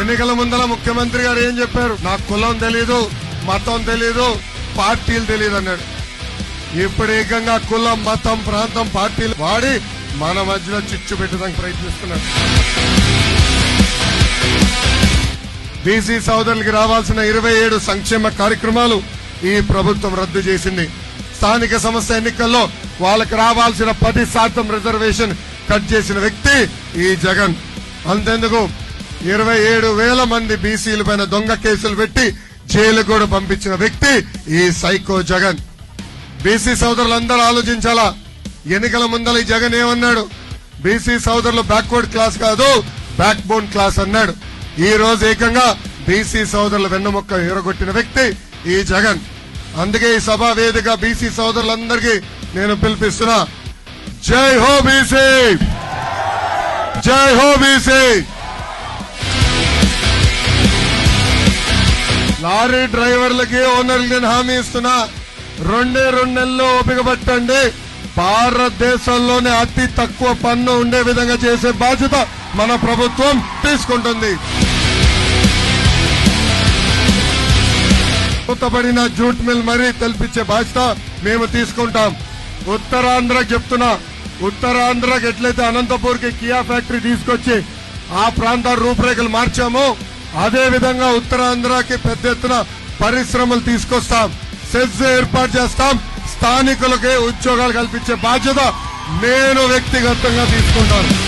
ఎన్నికల ముందర ముఖ్యమంత్రి గారు ఏం చెప్పారు? నాకు కులం తెలీదు మతం తెలీదు పార్టీలు తెలియదు అన్నాడు. ఇప్పుడు ఏకంగా కులం మతం ప్రాంతం పార్టీలు వాడి మన మధ్యలో చిచ్చు పెట్టడానికి ప్రయత్నిస్తున్నారు. బీసీ సోదరులకి రావాల్సిన ఇరవై ఏడు సంక్షేమ కార్యక్రమాలు ఈ ప్రభుత్వం రద్దు చేసింది. స్థానిక సంస్థ ఎన్నికల్లో వాళ్ళకి రావాల్సిన పది శాతం రిజర్వేషన్ కట్ చేసిన వ్యక్తి ఈ జగన్. అంతెందుకు? ఇరవై ఏడు వేల మంది బీసీల పైన దొంగ కేసులు పెట్టి జైలు కూడా పంపించిన వ్యక్తి ఈ సైకో జగన్. బీసీ సోదరులందరూ ఆలోచించాలా? ఎన్నికల ముందల ఈ జగన్ ఏమన్నాడు? బీసీ సోదరులు బ్యాక్వర్డ్ క్లాస్ కాదు బ్యాక్ బోన్ క్లాస్ అన్నాడు. ఈ రోజు ఏకంగా బీసీ సోదరుల వెన్నుముక్క ఎరగొట్టిన వ్యక్తి ఈ జగన్. అందుకే ఈ సభా వేదిక బీసీ సోదరులందరికీ నేను పిలిపిస్తున్నా. జై హో బీసీ! జై హో బీసీ! లారీ డ్రైవర్లకి ఓనర్లకి నేను హామీ ఇస్తున్నా. రెండే రెండు నెలల్లో ఓపిక పట్టండి. భారతదేశంలోనే అతి తక్కువ పన్ను ఉండే విధంగా చేసే బాధ్యత మన ప్రభుత్వం తీసుకుంటుంది. కొత్తపడిన జూట్ మిల్ మరీ తెలిపించే బాధ్యత మేము తీసుకుంటాం. ఉత్తరాంధ్రకి చెప్తున్నా. ఉత్తరాంధ్రకి ఎట్లయితే అనంతపూర్కి కియా ఫ్యాక్టరీ తీసుకొచ్చి ఆ ప్రాంత రూపురేఖలు మార్చామో అదేవిధంగా ఉత్తరాంధ్రకి పెద్ద ఎత్తున పరిశ్రమలు తీసుకొస్తాం. సెజ్ ఏర్పాటు చేస్తాం. స్థానికులకే ఉద్యోగాలు కల్పించే బాధ్యత నేను వ్యక్తిగతంగా తీసుకుంటాను.